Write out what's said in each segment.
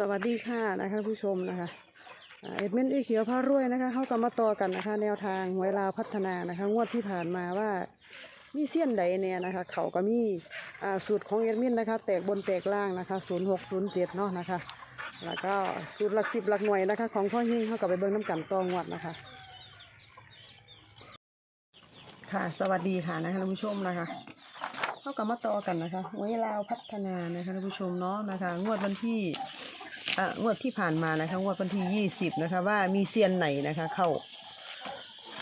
สวัสดีค่ะนะคะผู้ชมนะคะเอ็ดมินอีเขียวพารวยนะคะเข้ากำมาต่อกันนะคะ แนวทางหวยลาวพัฒนานะคะ งวดที่ผ่านมาว่ามีเสี้ยนใดเนี่ยนะคะ เขาก็มีสูตรของเอ็ดมินนะคะ แตกบนแตกล่างนะคะ0607เนาะนะคะ แล้วก็สูตรหลักสิบหลักหน่วยนะคะ ของพ่อยิ่งเข้ากับไปเบิ้งน้ำกันตองวดนะคะ ค่ะสวัสดีค่ะนะคะท่านผู้ชมนะคะเข้ากับมาต่อกันนะคะหวยลาวพัฒนานะคะท่านผู้ชมเนาะนะคะ งวดวันที่ อะงวดที่ผ่านมานะคะงวดวันที่ยี่สิบนะคะว่ามีเซียนไหนนะคะ เข้า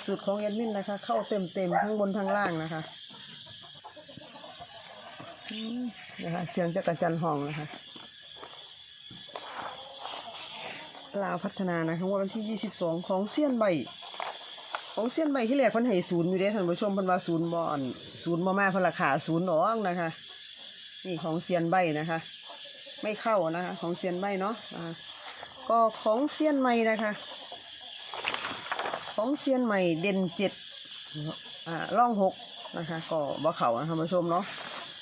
สูตรของแอดมินนะคะ เข้าเต็มเต็มๆทั้งบนทั้งล่างนะคะนะคะเสียงจักรจันทร์ห้องนะคะลาวพัฒนานะคะวดวันที่ยี่สิบสองของเซียนใบของเส้นใบที่แรกพิ่นให้ศูนย์อยู่เด้ท่านผู้ชมพิ่นว่าศูนย์บอนศูนย์บ่มาพิ่นราคาศูนย์น้องนะคะ นี่ของเซียนใบนะคะ ไม่เข้านะคะ ของเซียนใบเนาะอ่าก็ของเซียนใหม่นะคะ ของเซียนใหม่เด่นเจ็ดอ่าร่องหกนะคะ ก็บ่เข้านะท่านผู้ชมเนาะ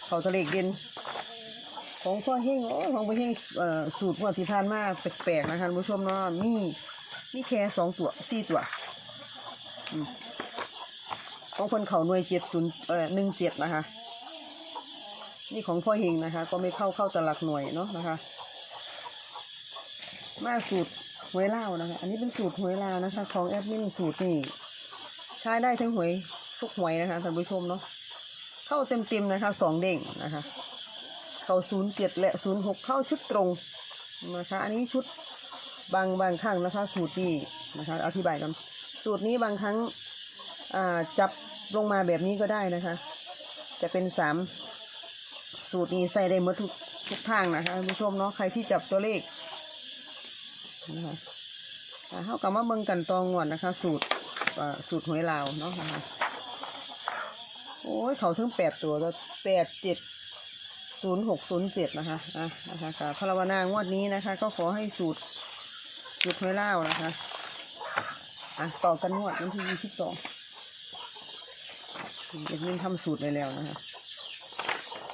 เขาตะเลกเด่นของพ่อเฮงโอ้ของพ่อเฮงเอ่อสูตรงวดที่ผ่านมาแปลกๆนะคะท่านผู้ชมเนาะมีมีแค่สองตัวสี่ตัวของคนเขาหน่วยเจ็ดศูนย์เอ่อหนึ่งเจ็ดนะคะ นี่ของพ่อเฮงนะคะ ก็ไม่เข้าเข้าแตหลักหน่วยเนาะนะคะมาสูตรหวยเลานะคะ อันนี้เป็นสูตรหวยเลานะคะ ของแอดมินสูตรนี่ใช้ได้ทั้งหวยทุกหวยนะคะท่านผู้ชมเนาะเข้าเต็มเต็มๆนะคะสองเด้งนะคะ เข้าศูนย์เจ็ดและศูนย์หกเข้าชุดตรงนะคะ อันนี้ชุดบางบางครั้งนะคะ สูตรนี้นะคะ อธิบายกันสูตรนี้บางครั้งอ่าจับลงมาแบบนี้ก็ได้นะคะ จะเป็นสาม สูตรนี้ใส่ได้หมดทุกทุกทางนะคะผู้ชมเนาะใครที่จับตัวเลขนะคะอ่าเข้ากับมาเบิ่งกันตองงวดนะคะ สูตรสูตรหวยลาวเนาะนะคะโอ้ยเขาถึงแปดตัวแล้วแปดเจ็ดศูนย์หกศูนย์เจ็ดนะคะอะนะคะค่ะพลาวนา งวดนี้นะคะ ก็ขอให้สูตรสูตรหวยลาวนะคะอะต่อกันนวดวันที่ยี่สิบสองเอ็ดมินทำสูตรไว้แล้วนะคะ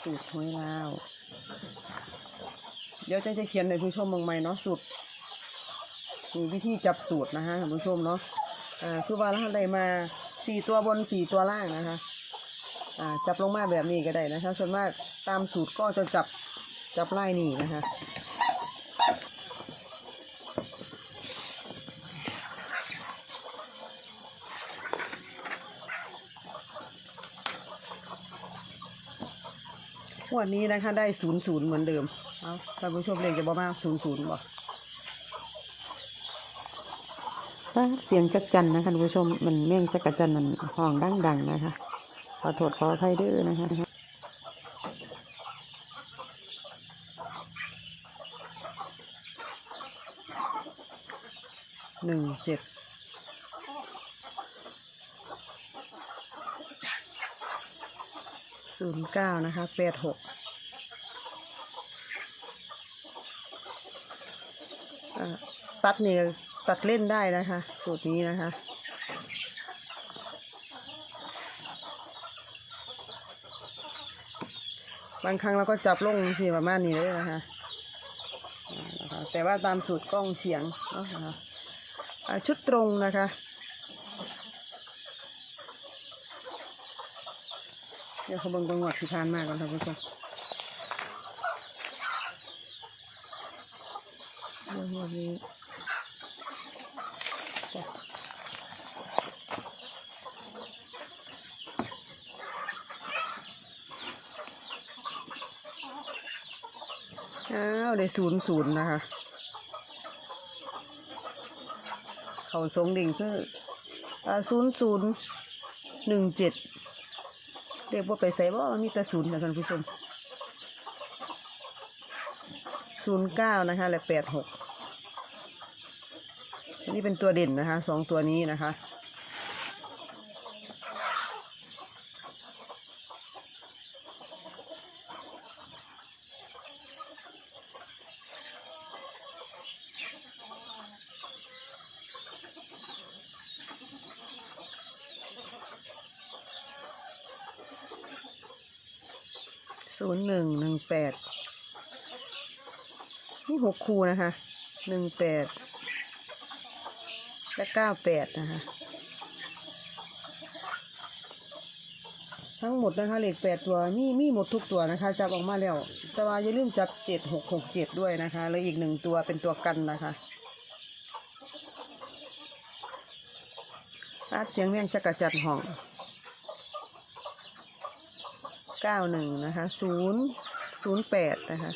สูตรหวยลาวเดี๋ยวจะจะเขียนในผู้ชมเมืองไหม่เนาะสูตรมีวิธีจับสูตรนะคะท่านผู้ชมเนาะอ่าคือว่าเราได้มาสี่ตัวบนสี่ตัวล่างนะคะอ่าจับลงมาแบบนี้ก็ได้นะคะส่วนมากตามสูตรก็จะจับจับไล่นี่นะคะ วันนี้นะคะ ได้ศูนย์ศูนย์เหมือนเดิม เอาท่านผู้ชมเรียนจะบอกมาศูนย์ศูนย์บอกเสียงจักจันนะคะท่านผู้ชมมันเมี่ยงจักรจันมันห้องดังดังๆนะคะ ขอโทษขออภัยเด้อนะคะหนึ่งเจ็ด ศูนย์เก้านะคะแปดหกตัดเนี่ยตัดเล่นได้นะคะสูตรนี้นะคะ บางครั้งเราก็จับลงทีประมาณนี้เลยนะคะ แต่ว่าตามสูตรกล้องเฉียงนะคะชุดตรงนะคะ เดี๋ยวเขาเบิ่งจังหวัดที่ทานมากก่อนท่านผู้ชมเดี๋ยววันนี้อ้าวได้ศูนย์ศูนย์นะคะ เขาทรงดิ่งคือศูนย์ศูนย์หนึ่งเจ็ด เรียกว่าไปใส่ว่ามีแต่ศูนย์นะท่านผู้ชมศูนย์เก้านะคะ และแปดหกนี่เป็นตัวเด่นนะคะสองตัวนี้นะคะ ศูนย์หนึ่งหนึ่งแปดนี่หกคูนะคะหนึ่งแปดและเก้าแปดนะคะทั้งหมดนะคะเหล็กแปดตัวมีมีหมดทุกตัวนะคะ จับออกมาแล้ว แต่ว่าอย่าลืมจับเจ็ดหกหกเจ็ดด้วยนะคะแล้วอีกหนึ่งตัวเป็นตัวกันนะคะอาดเสียงเวียงจักรจัดห้อง เก้าหนึ่งนะคะศูนย์ศูนย์แปดนะคะ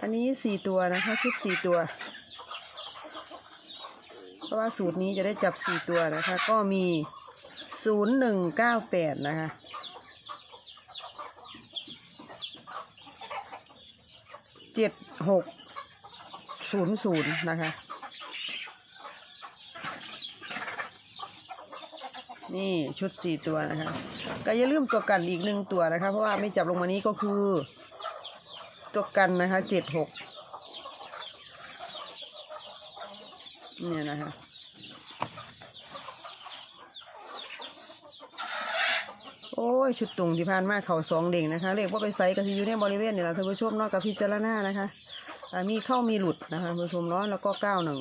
อันนี้สี่ตัวนะคะชุดสี่ตัว เพราะว่าสูตรนี้จะได้จับสี่ตัวนะคะ ก็มีศูนย์หนึ่งเก้าแปดนะคะเจ็ดหกศูนย์ศูนย์นะคะ นี่ชุดสี่ตัวนะคะก็อย่าลืมตัวกันอีกหนึ่งตัวนะคะ เพราะว่าไม่จับลงมานี้ก็คือ ตัวกันนะคะเจ็ดหกเนี่ยนะคะโอ้ย ชุดตุงที่ผ่านมาเขาสองเด้งนะคะเรียกว่าไปไซส์ก็คืออยู่ในบริเวณนี่แหละท่านผู้ชมนาะกับพิจารณานะคะมีเข้ามีหลุดนะคะท่านผู้ชมเนาะแล้วก็เก้าหนึ่ง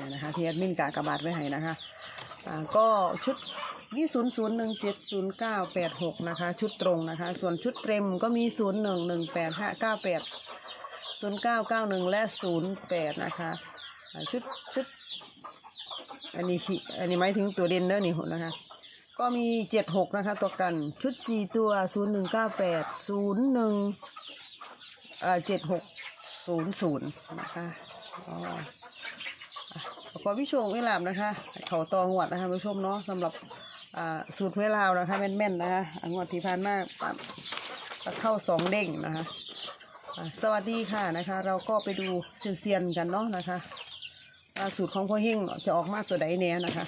เนี่ยนะคะที่แอดมินกากระบาดไว้ให้นะคะอ่าก็ชุดยี่ศูนย์ศูนย์หนึ่งเจ็ดศูนย์เก้าแปดหกนะคะ ชุดตรงนะคะ ส่วนชุดเต็มก็มีศูนย์หนึ่งหนึ่งแปดห้าเก้าแปดศูนย์เก้าเก้าหนึ่งและศูนย์แปดนะคะอ่าชุดชุดอันนี้ขีอันนี้หมายถึงตัวเด่นเด้อนี่นะคะ ก็มีเจ็ดหกนะคะ ตัวกันชุดสี่ตัวศูนย์หนึ่งเก้าแปดศูนย์หนึ่งเอ่อเจ็ดหกศูนย์ศูนย์นะคะอ๋อ ขอพี่ชมเวลามนะคะเขาตองวดนะคะผู้ชมเนาะสำหรับสูตรเวลาวนะคะแม่นๆนะคะอ่างวดที่ผ่านมาปั๊บปั๊บเข้าสองเด้งนะคะสวัสดีค่ะนะคะ เราก็ไปดูเซียนๆกันเนาะนะคะว่าสูตรของพ่อเฮงจะออกมาตัวใดแน่นะคะ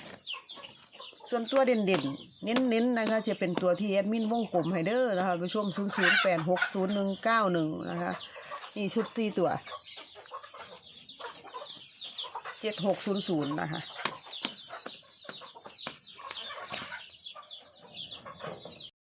ส่วนตัวเด่นๆเน้นๆนะคะ จะเป็นตัวที่แอดมินวงกลมไฮเดอร์นะคะผู้ชมศูนย์ศูนย์แปดหกศูนย์หนึ่งเก้าหนึ่งนะคะนี่ชุดสี่ตัว เจ็ดหกศูนย์ศูนย์นะคะ